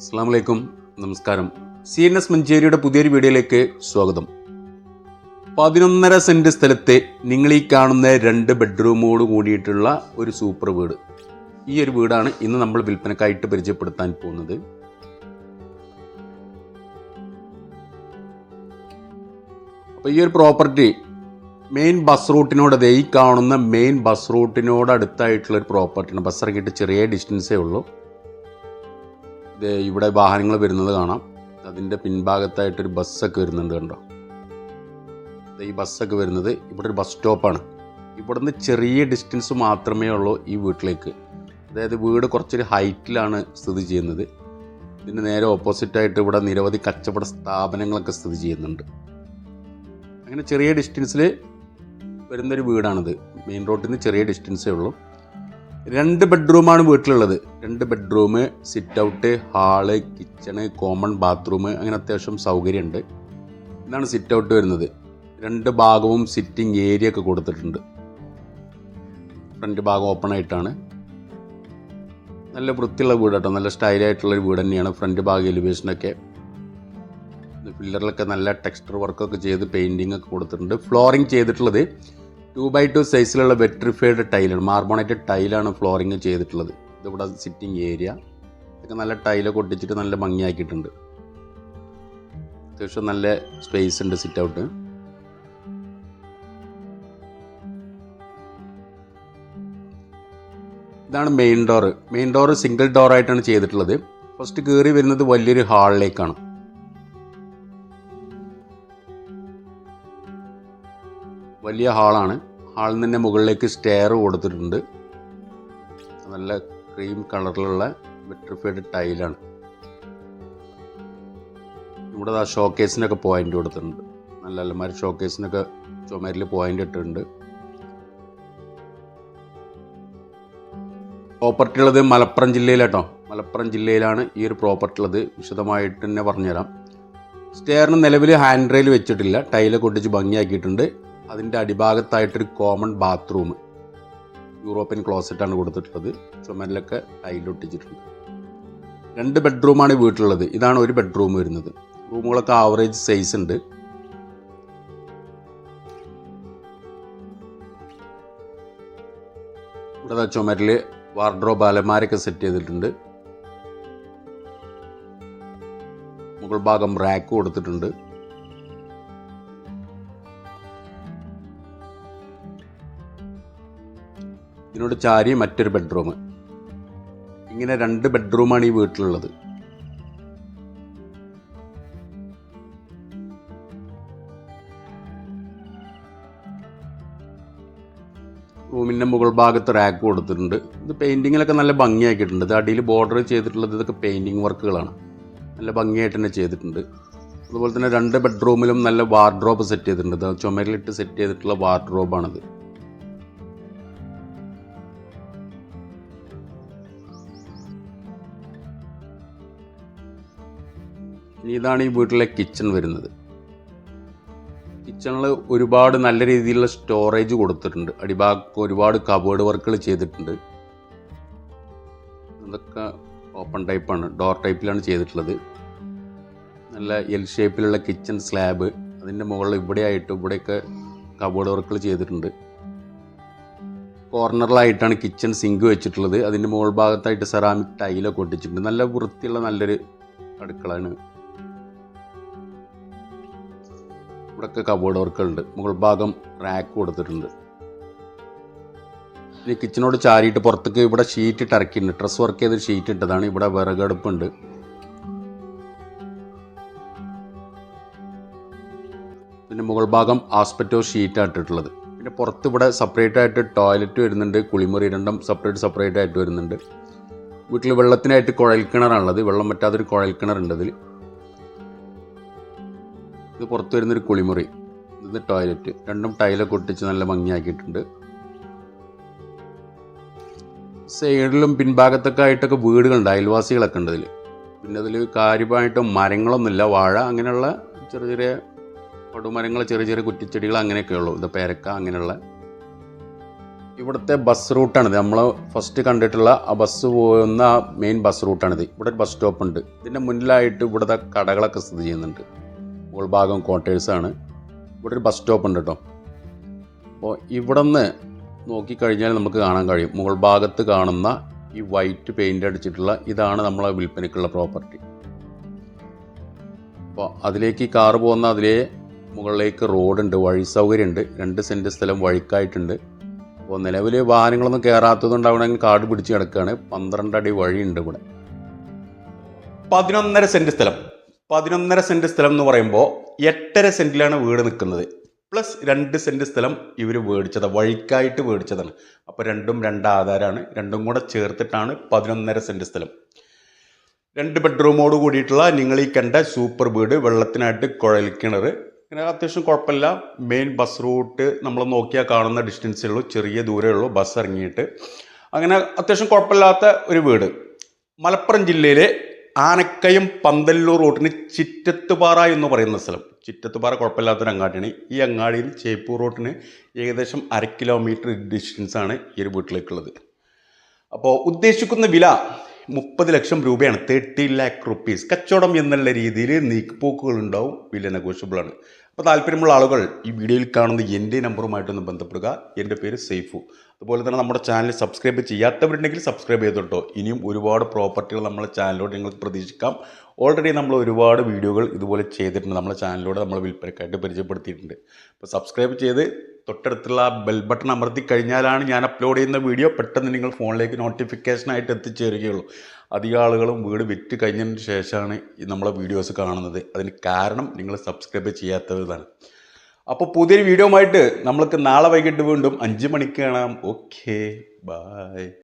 അസ്സാം വലൈക്കും നമസ്കാരം. സി എൻ എസ് മഞ്ചേരിയുടെ പുതിയൊരു വീഡിയോയിലേക്ക് സ്വാഗതം. പതിനൊന്നര സെന്റ് സ്ഥലത്തെ നിങ്ങൾ ഈ കാണുന്ന രണ്ട് ബെഡ്റൂമോട് കൂടിയിട്ടുള്ള ഒരു സൂപ്പർ വീട്. ഈ ഒരു വീടാണ് ഇന്ന് നമ്മൾ വിൽപ്പനക്കായിട്ട് പരിചയപ്പെടുത്താൻ പോകുന്നത്. അപ്പോൾ ഈ ഒരു പ്രോപ്പർട്ടി മെയിൻ ബസ് റൂട്ടിനോട് ദേ ഈ കാണുന്ന മെയിൻ ബസ് റൂട്ടിനോട് അടുത്തായിട്ടുള്ള ഒരു പ്രോപ്പർട്ടിയാണ്. ബസ് ഇറങ്ങിയിട്ട് ചെറിയ ഡിസ്റ്റൻസേ ഉള്ളൂ. ഇവിടെ വാഹനങ്ങൾ വരുന്നത് കാണാം. അതിന്റെ പിൻഭാഗത്തായിട്ടൊരു ബസ്സൊക്കെ വരുന്നുണ്ട് കണ്ടോ? ഈ ബസ്സൊക്കെ വരുന്നത് ഇവിടെ ഒരു ബസ് സ്റ്റോപ്പാണ്. ഇവിടുന്ന് ചെറിയ ഡിസ്റ്റൻസ് മാത്രമേ ഉള്ളൂ ഈ വീട്ടിലേക്ക്. അതായത് വീട് കുറച്ചൊരു ഹൈറ്റിലാണ് സ്ഥിതി ചെയ്യുന്നത്. ഇതിന് നേരെ ഓപ്പോസിറ്റായിട്ട് ഇവിടെ നിരവധി കച്ചവട സ്ഥാപനങ്ങളൊക്കെ സ്ഥിതി ചെയ്യുന്നുണ്ട്. അങ്ങനെ ചെറിയ ഡിസ്റ്റൻസിൽ വരുന്നൊരു വീടാണിത്. മെയിൻ റോഡിൽ നിന്ന് ചെറിയ ഡിസ്റ്റൻസേ ഉള്ളൂ. രണ്ട് ബെഡ്റൂമാണ് വീട്ടിലുള്ളത്. രണ്ട് bedroom sit out hall kitchen common bathroom അങ്ങനെ അത്യാവശ്യം സൗകര്യമുണ്ട്. ഇതാണ് സിറ്റ് ഔട്ട് വരുന്നത്. രണ്ട് ഭാഗവും സിറ്റിംഗ് ഏരിയ ഒക്കെ കൊടുത്തിട്ടുണ്ട്. ഫ്രണ്ട് ഭാഗം ഓപ്പൺ ആയിട്ടാണ്. നല്ല വൃത്തിയുള്ള വീട് കേട്ടോ നല്ല സ്റ്റൈലായിട്ടുള്ള ഒരു വീട് തന്നെയാണ് ഫ്രണ്ട് ഭാഗം എലിവേഷനൊക്കെ പില്ലറിലൊക്കെ നല്ല ടെക്സ്ചർ വർക്കൊക്കെ ചെയ്ത് പെയിന്റിംഗ് ഒക്കെ കൊടുത്തിട്ടുണ്ട്. ഫ്ലോറിങ് ചെയ്തിട്ടുള്ളത് ടു ബൈ ടു സൈസിലുള്ള വെട്രിഫൈഡ് ടൈലാണ് മാർബോണേറ്റഡ് ടൈലാണ് ഫ്ലോറിങ് ചെയ്തിട്ടുള്ളത്. ഇതിവിടെ സിറ്റിംഗ് ഏരിയ ഇതൊക്കെ നല്ല ടൈലൊക്കെ ഒട്ടിച്ചിട്ട് നല്ല ഭംഗിയാക്കിയിട്ടുണ്ട്. അത്യാവശ്യം നല്ല സ്പേസ് ഉണ്ട് സിറ്റ് ഔട്ട് ഇതാണ് main door main door single ഡോറായിട്ടാണ് ചെയ്തിട്ടുള്ളത്. ഫസ്റ്റ് കയറി വരുന്നത് വലിയൊരു ഹാളിലേക്കാണ് വലിയ ഹാളാണ്. ഹാളിൽ നിന്ന് തന്നെ മുകളിലേക്ക് സ്റ്റെയർ കൊടുത്തിട്ടുണ്ട്. നല്ല ക്രീം കളറിലുള്ള വെട്രിഫൈഡ് ടൈലാണ്. ഇവിടെ ആ ഷോക്കേസിനൊക്കെ പോയിന്റ് കൊടുത്തിട്ടുണ്ട്. നല്ല അലമാരി ഷോക്കേസിനൊക്കെ ചുമരിൽ പോയിന്റ് ഇട്ടിട്ടുണ്ട്. പ്രോപ്പർട്ടി ഉള്ളത് മലപ്പുറം ജില്ലയിലാട്ടോ. മലപ്പുറം ജില്ലയിലാണ് ഈ ഒരു പ്രോപ്പർട്ടി ഉള്ളത്. വിശദമായിട്ട് തന്നെ പറഞ്ഞുതരാം. സ്റ്റെയറിന് നിലവിൽ ഹാൻഡ് റെയിൽ വെച്ചിട്ടില്ല. ടൈലൊക്കെ ഒട്ടിച്ച് ഭംഗിയാക്കിയിട്ടുണ്ട്. അതിന്റെ അടിഭാഗത്തായിട്ടൊരു കോമൺ ബാത്റൂം യൂറോപ്യൻ ക്ലോസറ്റാണ് കൊടുത്തിട്ടുള്ളത്. ചുമരിലൊക്കെ ടൈലൊട്ടിച്ചിട്ടുണ്ട് രണ്ട് ബെഡ്റൂമാണ് വീട്ടിലുള്ളത്. ഇതാണ് ഒരു ബെഡ്റൂം വരുന്നത്. റൂമുകളൊക്കെ ആവറേജ് സൈസ് ഉണ്ട്. ഇവിടെ ചുമരിൽ വാർഡ്രോബ് അലമാരൊക്കെ സെറ്റ് ചെയ്തിട്ടുണ്ട്. മുകൾ ഭാഗം റാക്ക് കൊടുത്തിട്ടുണ്ട്. ഇതിനോട് ചാരി മറ്റൊരു ബെഡ്റൂം ഇങ്ങനെ രണ്ട് ബെഡ്റൂമാണ് ഈ വീട്ടിലുള്ളത്. റൂമിന്റെ മുകൾ ഭാഗത്ത് റാക്ക് കൊടുത്തിട്ടുണ്ട്. ഇത് പെയിന്റിങ്ങിലൊക്കെ നല്ല ഭംഗിയാക്കിയിട്ടുണ്ട്. ഇത് അടിയിൽ ബോർഡർ ചെയ്തിട്ടുള്ളത് ഇതൊക്കെ പെയിന്റിങ് വർക്കുകളാണ് നല്ല ഭംഗിയായിട്ട് തന്നെ ചെയ്തിട്ടുണ്ട്. അതുപോലെ തന്നെ രണ്ട് ബെഡ്റൂമിലും നല്ല വാർഡ്രോബ് സെറ്റ് ചെയ്തിട്ടുണ്ട്. ചുമരിലിട്ട് സെറ്റ് ചെയ്തിട്ടുള്ള വാർഡ്രോബാണിത് ഇനി ഇതാണ് ഈ വീട്ടിലെ കിച്ചൺ വരുന്നത്. കിച്ചണിൽ ഒരുപാട് നല്ല രീതിയിലുള്ള സ്റ്റോറേജ് കൊടുത്തിട്ടുണ്ട്. അടിഭാഗത്ത് ഒരുപാട് കബേർഡ് വർക്കുകൾ ചെയ്തിട്ടുണ്ട്. ഇതൊക്കെ ഓപ്പൺ ടൈപ്പാണ് ഡോർ ടൈപ്പിലാണ് ചെയ്തിട്ടുള്ളത്. നല്ല എൽ ഷേപ്പിലുള്ള കിച്ചൺ സ്ലാബ് അതിന്റെ മുകളിൽ ഇവിടെയായിട്ട് ഇവിടെയൊക്കെ കബേർഡ് വർക്കുകൾ ചെയ്തിട്ടുണ്ട്. കോർണറിലായിട്ടാണ് കിച്ചൺ സിങ്ക് വെച്ചിട്ടുള്ളത്. അതിന്റെ മുകൾ ഭാഗത്തായിട്ട് സെറാമിക് ടൈലൊക്കെ ഒട്ടിച്ചിട്ടുണ്ട്. നല്ല വൃത്തിയുള്ള നല്ലൊരു അടുക്കളയാണ്. ഇവിടെയൊക്കെ കബോർഡ് വർക്കുണ്ട് മുകൾ ഭാഗം റാക്ക് കൊടുത്തിട്ടുണ്ട്. ഇനി കിച്ചനോട് ചാരിയിട്ട് പുറത്തേക്ക് ഇവിടെ ഷീറ്റ് ഇട്ട് ഇറക്കിയിട്ടുണ്ട്. ഡ്രസ് വർക്ക് ചെയ്ത് ഷീറ്റ് ഇട്ടതാണ്. ഇവിടെ വിറകടുപ്പുണ്ട് പിന്നെ മുകൾ ഭാഗം ആസ്പെറ്റോ ഷീറ്റ് ഇട്ടിട്ടുള്ളത്. പിന്നെ പുറത്ത് ഇവിടെ സെപ്പറേറ്റ് ആയിട്ട് ടോയ്ലറ്റ് വരുന്നുണ്ട്. കുളിമുറി രണ്ടും സെപ്പറേറ്റ് സെപ്പറേറ്റ് ആയിട്ട് വരുന്നുണ്ട്. വീട്ടിൽ വെള്ളത്തിനായിട്ട് കുഴൽ കിണറാണുള്ളത് വെള്ളം പറ്റാത്തൊരു കുഴൽ കിണറുണ്ട് അതിൽ ഇത് പുറത്ത് വരുന്നൊരു കുളിമുറി. ഇത് ടോയ്ലറ്റ് രണ്ടും ടൈലൊക്കെ ഒട്ടിച്ച് നല്ല ഭംഗിയാക്കിയിട്ടുണ്ട്. സൈഡിലും പിൻഭാഗത്തൊക്കെ ആയിട്ടൊക്കെ വീടുകളുണ്ട് അയൽവാസികളൊക്കെ ഉണ്ട് ഇതിൽ പിന്നെ അതിൽ കാര്യമായിട്ട് മരങ്ങളൊന്നുമില്ല വാഴ അങ്ങനെയുള്ള ചെറിയ ചെറിയ പടുമരങ്ങൾ ചെറിയ ചെറിയ കുറ്റിച്ചെടികൾ അങ്ങനെയൊക്കെ ഉള്ളൂ. ഇത് പേരക്ക അങ്ങനെയുള്ള. ഇവിടുത്തെ ബസ് റൂട്ടാണിത് നമ്മൾ ഫസ്റ്റ് കണ്ടിട്ടുള്ള ആ ബസ് പോകുന്ന മെയിൻ ബസ് റൂട്ടാണിത് ഇവിടെ ഒരു ബസ് സ്റ്റോപ്പ് ഉണ്ട്. ഇതിന്റെ മുന്നിലായിട്ട് ഇവിടുത്തെ കടകളൊക്കെ സ്ഥിതി ചെയ്യുന്നുണ്ട്. മുകൾ ഭാഗം ക്വാർട്ടേഴ്സാണ് ഇവിടെ ഒരു ബസ് സ്റ്റോപ്പ് ഉണ്ട് കേട്ടോ അപ്പോൾ ഇവിടെ നിന്ന് നോക്കിക്കഴിഞ്ഞാൽ നമുക്ക് കാണാൻ കഴിയും. മുകൾ ഭാഗത്ത് കാണുന്ന ഈ വൈറ്റ് പെയിന്റ് അടിച്ചിട്ടുള്ള ഇതാണ് നമ്മളെ വിൽപ്പനയ്ക്കുള്ള പ്രോപ്പർട്ടി അപ്പോൾ അതിലേക്ക് ഈ കാറ് പോകുന്ന അതിലേ മുകളിലേക്ക് റോഡുണ്ട് വഴി സൗകര്യമുണ്ട്. രണ്ട് സെന്റ് സ്ഥലം വഴിക്കായിട്ടുണ്ട്. അപ്പോൾ നിലവിൽ വാഹനങ്ങളൊന്നും കയറാത്തതുകൊണ്ട് അവിടെ കാട് പിടിച്ച് കിടക്കുകയാണ് പന്ത്രണ്ട് അടി വഴിയുണ്ട് ഇവിടെ. പതിനൊന്നര സെന്റ് സ്ഥലം. പതിനൊന്നര സെന്റ് സ്ഥലം എന്ന് പറയുമ്പോൾ എട്ടര സെന്റിലാണ് വീട് നിൽക്കുന്നത്. പ്ലസ് രണ്ട് സെന്റ് സ്ഥലം ഇവർ മേടിച്ചത് വഴിക്കായിട്ട് മേടിച്ചതാണ്. അപ്പോൾ രണ്ടും രണ്ട് ആധാരമാണ് രണ്ടും കൂടെ ചേർത്തിട്ടാണ് പതിനൊന്നര സെന്റ് സ്ഥലം. രണ്ട് ബെഡ്റൂമോട് കൂടിയിട്ടുള്ള നിങ്ങൾ ഈ കണ്ട സൂപ്പർ വീട് വെള്ളത്തിനായിട്ട് കുഴൽ കിണർ പിന്നെ അത്യാവശ്യം കുഴപ്പമില്ല. മെയിൻ ബസ് റൂട്ട് നമ്മൾ നോക്കിയാൽ കാണുന്ന ഡിസ്റ്റൻസേ ഉള്ളൂ ചെറിയ ദൂരമേ ഉള്ളൂ ബസ് ഇറങ്ങിയിട്ട്. അങ്ങനെ അത്യാവശ്യം കുഴപ്പമില്ലാത്ത ഒരു വീട്. മലപ്പുറം ജില്ലയിലെ ആനക്കയം പന്തല്ലൂർ റോട്ടിന് ചിറ്റത്തുപാറ എന്ന് പറയുന്ന സ്ഥലം. ചിറ്റത്തുപാറ കുഴപ്പമില്ലാത്തൊരു അങ്ങാടിയാണ്. ഈ അങ്ങാടിയിൽ ചേപ്പൂർ റോട്ടിന് ഏകദേശം അര കിലോമീറ്റർ ഡിസ്റ്റൻസാണ് ഈ ഒരു വീട്ടിലേക്കുള്ളത്. അപ്പോൾ ഉദ്ദേശിക്കുന്ന വില മുപ്പത് ലക്ഷം രൂപയാണ്. തേർട്ടി ലാക്ക് റുപ്പീസ് കച്ചവടം എന്നുള്ള രീതിയിൽ നീക്കുപോക്കുകൾ ഉണ്ടാവും. വില നെഗോഷ്യബിൾ ആണ്. അപ്പോൾ താല്പര്യമുള്ള ആളുകൾ ഈ വീഡിയോയിൽ കാണുന്ന എന്റെ നമ്പറുമായിട്ടൊന്ന് ബന്ധപ്പെടുക. എന്റെ പേര് സേഫു അതുപോലെ തന്നെ നമ്മുടെ ചാനൽ സബ്സ്ക്രൈബ് ചെയ്യാത്തവരുണ്ടെങ്കിൽ സബ്സ്ക്രൈബ് ചെയ്തോട്ടോ. ഇനിയും ഒരുപാട് പ്രോപ്പർട്ടികൾ നമ്മുടെ ചാനലിലൂടെ നിങ്ങൾക്ക് പ്രതീക്ഷിക്കാം. ഓൾറെഡി നമ്മൾ ഒരുപാട് വീഡിയോകൾ ഇതുപോലെ ചെയ്തിട്ടുണ്ട്. നമ്മുടെ ചാനലിലൂടെ നമ്മൾ വിൽപ്പനക്കായിട്ട് പരിചയപ്പെടുത്തിയിട്ടുണ്ട്. അപ്പോൾ സബ്സ്ക്രൈബ് ചെയ്ത് തൊട്ടടുത്തുള്ള ബെൽ ബട്ടൺ അമർത്തി കഴിഞ്ഞാലാണ് ഞാൻ അപ്ലോഡ് ചെയ്യുന്ന വീഡിയോ. പെട്ടെന്ന് നിങ്ങൾ ഫോണിലേക്ക് നോട്ടിഫിക്കേഷനായിട്ട് എത്തിച്ചേരുകയുള്ളൂ. അധികം ആളുകളും വീട് വിറ്റ് കഴിഞ്ഞതിന് ശേഷമാണ് നമ്മളെ വീഡിയോസ് കാണുന്നത്. അതിന് കാരണം നിങ്ങൾ സബ്സ്ക്രൈബ് ചെയ്യാത്തതാണ് അപ്പോൾ പുതിയൊരു വീഡിയോ ആയിട്ട് നമ്മൾക്ക് നാളെ വൈകിട്ട് വീണ്ടും അഞ്ച് മണിക്ക് കാണാം ഓക്കെ ബായ്